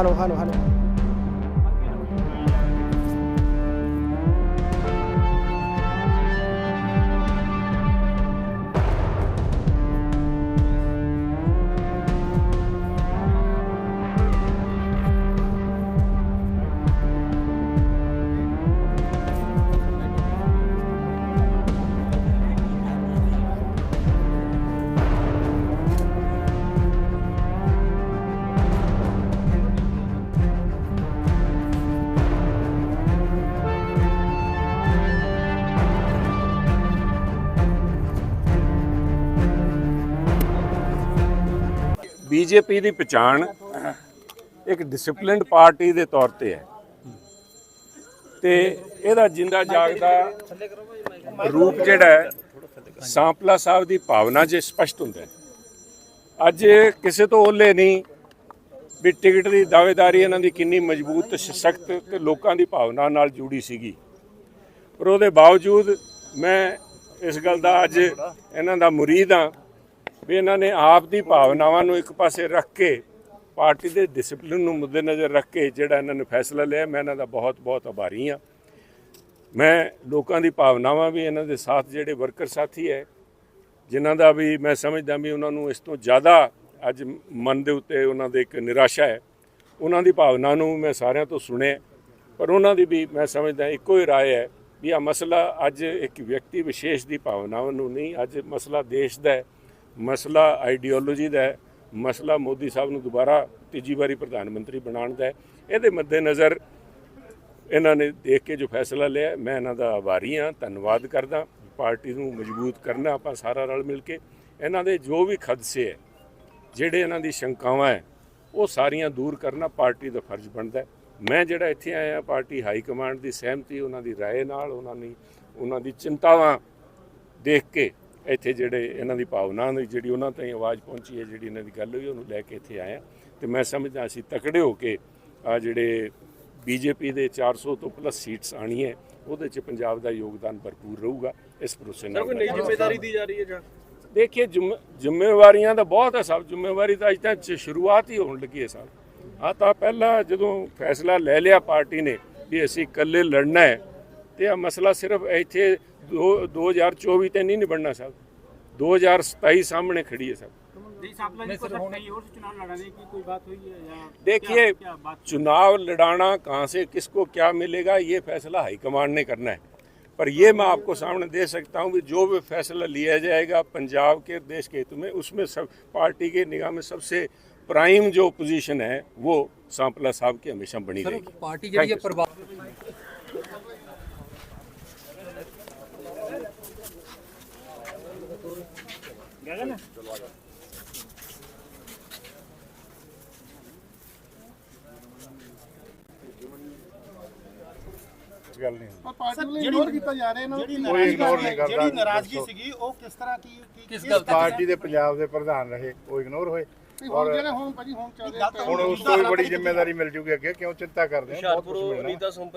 હાલો હાલો હાલો. BJP ਦੀ ਪਛਾਣ ਇੱਕ disciplined party ਦੇ ਤੌਰ ਤੇ ਹੈ। ਤੇ ਇਹਦਾ ਜਿੰਦਾ ਜਾਗਦਾ ਰੂਪ ਜਿਹੜਾ ਹੈ, ਸਾਂਪਲਾ ਸਾਹਿਬ ਦੀ ਭਾਵਨਾ 'ਚ ਸਪਸ਼ਟ ਹੁੰਦਾ ਹੈ। ਅੱਜ ਕਿਸੇ ਤੋਂ ਓਲੇ ਨਹੀਂ ਵੀ ਟਿਕਟ ਦੀ ਦਾਅਵੇਦਾਰੀ ਇਹਨਾਂ ਦੀ ਕਿੰਨੀ ਮਜ਼ਬੂਤ ਤੇ ਸਖਤ ਤੇ ਲੋਕਾਂ ਦੀ ਭਾਵਨਾ ਨਾਲ ਜੁੜੀ ਸੀਗੀ। ਪਰ ਉਹਦੇ ਬਾਵਜੂਦ ਮੈਂ ਇਸ ਗੱਲ ਦਾ ਅੱਜ ਇਹਨਾਂ ਦਾ ਮੁਰੀਦ ਹਾਂ ਵੀ ਇਹਨਾਂ ਨੇ ਆਪ ਦੀ ਭਾਵਨਾਵਾਂ ਨੂੰ ਇੱਕ ਪਾਸੇ ਰੱਖ ਕੇ ਪਾਰਟੀ ਦੇ ਡਿਸਪਲਿਨ ਨੂੰ ਮੁੱਦੇ ਨਜ਼ਰ ਰੱਖ ਕੇ ਜਿਹੜਾ ਇਹਨਾਂ ਨੇ ਫੈਸਲਾ ਲਿਆ, ਮੈਂ ਇਹਨਾਂ ਦਾ ਬਹੁਤ ਬਹੁਤ ਆਭਾਰੀ ਹਾਂ। ਮੈਂ ਲੋਕਾਂ ਦੀ ਭਾਵਨਾਵਾਂ ਵੀ ਇਹਨਾਂ ਦੇ ਸਾਥ ਜਿਹੜੇ ਵਰਕਰ ਸਾਥੀ ਹੈ, ਜਿਨ੍ਹਾਂ ਦਾ ਵੀ ਮੈਂ ਸਮਝਦਾ ਵੀ ਉਹਨਾਂ ਨੂੰ ਇਸ ਤੋਂ ਜ਼ਿਆਦਾ ਅੱਜ ਮਨ ਦੇ ਉੱਤੇ ਉਹਨਾਂ ਦੇ ਇੱਕ ਨਿਰਾਸ਼ਾ ਹੈ। ਉਹਨਾਂ ਦੀ ਭਾਵਨਾ ਨੂੰ ਮੈਂ ਸਾਰਿਆਂ ਤੋਂ ਸੁਣਿਆ, ਪਰ ਉਹਨਾਂ ਦੀ ਵੀ ਮੈਂ ਸਮਝਦਾ ਇੱਕੋ ਹੀ ਰਾਏ ਹੈ ਵੀ ਇਹ ਮਸਲਾ ਅੱਜ ਇੱਕ ਵਿਅਕਤੀ ਵਿਸ਼ੇਸ਼ ਦੀ ਭਾਵਨਾਵਾਂ ਨੂੰ ਨਹੀਂ, ਅੱਜ ਮਸਲਾ ਦੇਸ਼ ਦਾ ਹੈ। ਮਸਲਾ ਆਈਡੀਓਲੋਜੀ ਦਾ ਹੈ ਮਸਲਾ ਮੋਦੀ ਸਾਹਿਬ ਨੂੰ ਦੁਬਾਰਾ ਤੀਜੀ ਵਾਰੀ ਪ੍ਰਧਾਨ ਮੰਤਰੀ ਬਣਾਉਣ ਦਾ ਹੈ ਇਹਦੇ ਮੱਦੇ ਨਜ਼ਰ ਇਹਨਾਂ ਨੇ ਦੇਖ ਕੇ ਜੋ ਫੈਸਲਾ ਲਿਆ ਮੈਂ ਇਹਨਾਂ ਦਾ ਆਭਾਰੀ ਹਾਂ ਧੰਨਵਾਦ ਕਰਦਾ ਪਾਰਟੀ ਨੂੰ ਮਜ਼ਬੂਤ ਕਰਨਾ ਆਪਾਂ ਸਾਰਾ ਰਲ ਮਿਲ ਕੇ ਇਹਨਾਂ ਦੇ ਜੋ ਵੀ ਖਦਸੇ ਹੈ ਜਿਹੜੇ ਇਹਨਾਂ ਦੀ ਸ਼ੰਕਾਵਾਂ ਹੈ ਉਹ ਸਾਰੀਆਂ ਦੂਰ ਕਰਨਾ ਪਾਰਟੀ ਦਾ ਫਰਜ਼ ਬਣਦਾ ਹੈ ਮੈਂ ਜਿਹੜਾ ਇੱਥੇ ਆਇਆ ਪਾਰਟੀ ਹਾਈ ਕਮਾਂਡ ਦੀ ਸਹਿਮਤੀ ਉਹਨਾਂ ਦੀ رائے ਨਾਲ ਉਹਨਾਂ ਦੀ ਉਹਨਾਂ ਦੀ ਚਿੰਤਾਵਾਂ ਦੇਖ ਕੇ ਇੱਥੇ ਜਿਹੜੇ ਇਹਨਾਂ ਦੀ ਭਾਵਨਾ ਦੀ ਜਿਹੜੀ ਉਹਨਾਂ ਤਾਈਂ ਆਵਾਜ਼ ਪਹੁੰਚੀ ਹੈ ਜਿਹੜੀ ਇਹਨਾਂ ਦੀ ਗੱਲ ਹੋਈ ਉਹਨੂੰ ਲੈ ਕੇ ਇੱਥੇ ਆਇਆ ਤੇ ਮੈਂ ਸਮਝਦਾ ਅਸੀਂ ਤਕੜੇ ਹੋ ਕੇ ਆ ਜਿਹੜੇ ਬੀਜੇਪੀ ਦੇ 400 ਤੋਂ ਪਲੱਸ ਸੀਟਸ ਆਣੀ ਹੈ ਉਹਦੇ ਚ ਪੰਜਾਬ ਦਾ ਯੋਗਦਾਨ ਭਰਪੂਰ ਰਹੂਗਾ ਇਸ ਭਰੋਸੇ ਨਾਲ ਕੋਈ ਨਈ ਜ਼ਿੰਮੇਵਾਰੀ ਦੀ ਜਾ ਰਹੀ ਹੈ ਜਾਂ? ਜ਼ਿੰਮੇ- ਜ਼ਿੰਮੇਵਾਰੀਆਂ ਤਾਂ ਬਹੁਤ ਹੈ ਸਭ ਜ਼ਿੰਮੇਵਾਰੀ ਤਾਂ ਅਜੇ ਤੱਕ ਚ- ਸ਼ੁਰੂਆਤ ਹੀ ਹੋਣ ਲੱਗੀ ਹੈ ਸਭ। ਆ ਤਾਂ ਪਹਿਲਾਂ ਜਦੋਂ ਫੈਸਲਾ ਲੈ ਲਿਆ ਪਾਰਟੀ ਨੇ ਵੀ ਅਸੀਂ ਇਕੱਲੇ ਲੜਨਾ ਹੈ ਤੇ ਆ ਮਸਲਾ ਸਿਰਫ ਇੱਥੇ ਦੋ- 2024 ਤੇ ਨਹੀਂ ਨਿਬੜਨਾ ਸਭ 2027 ਸਾਹਮਣੇ ਖੜੀ ਹੈ ਸਭ जी सापला जी को सर कहीं और से चुनाव लड़ाने की कोई बात हुई है या देखिए क्या, क्या बात चुनाव लड़ाना कहाँ से किसको क्या मिलेगा ये फैसला हाईकमान ने करना है पर ये मैं आपको सामने दे सकता हूँ कि जो भी फैसला लिया जाएगा पंजाब के देश के हित में उसमें सब पार्टी के निगाह में सबसे प्राइम जो पोजीशन है वो सांपला साहब की हमेशा बनी रहेगी ਪਾਰਟੀ ਜਿਹੜੀ ਹੈ ਗੱਲ ਨਹੀਂ ਪਰ ਪਾਰਟੀ ਨੂੰ ਇਗਨੋਰ ਕੀਤਾ ਜਾ ਰਿਹਾ ਇਹਨਾਂ ਨੂੰ। ਕੋਈ ignore ਨਹੀਂ ਕਰਦਾ। ਜਿਹੜੀ ਨਾਰਾਜ਼ਗੀ ਸੀਗੀ ਉਹ ਕਿਸ ਤਰ੍ਹਾਂ ਕੀ ਕੀ- ਕਿਸ ਕਿਸ ਗੱਲ ਤੇ? ਪਾਰਟੀ ਦੇ ਪੰਜਾਬ ਦੇ ਪ੍ਰਧਾਨ ਰਹੇ ਉਹ ਇਗਨੋਰ ਹੋਏ। ਹੁਣ ਜਿਹੜੇ ਹੁਣ ਭਾਜੀ ਹੁਣ ਚੱਲ ਰਿਹਾ ਹੁਣ ਉਸ ਤੋਂ ਵੀ ਬੜੀ ਜ਼ਿੰਮੇਵਾਰੀ ਮਿਲ ਜੂਗੀ ਅੱਗੇ ਕਿਉਂ ਚਿੰਤਾ ਕਰਦੇ ਹੋ ਬਹੁਤ ਕੁਝ ਹੁਸ਼ਿਆਰਪੁਰ ਮਿਲਣਾ। ਅਨੀਤਾ ਸੰਪਰਕ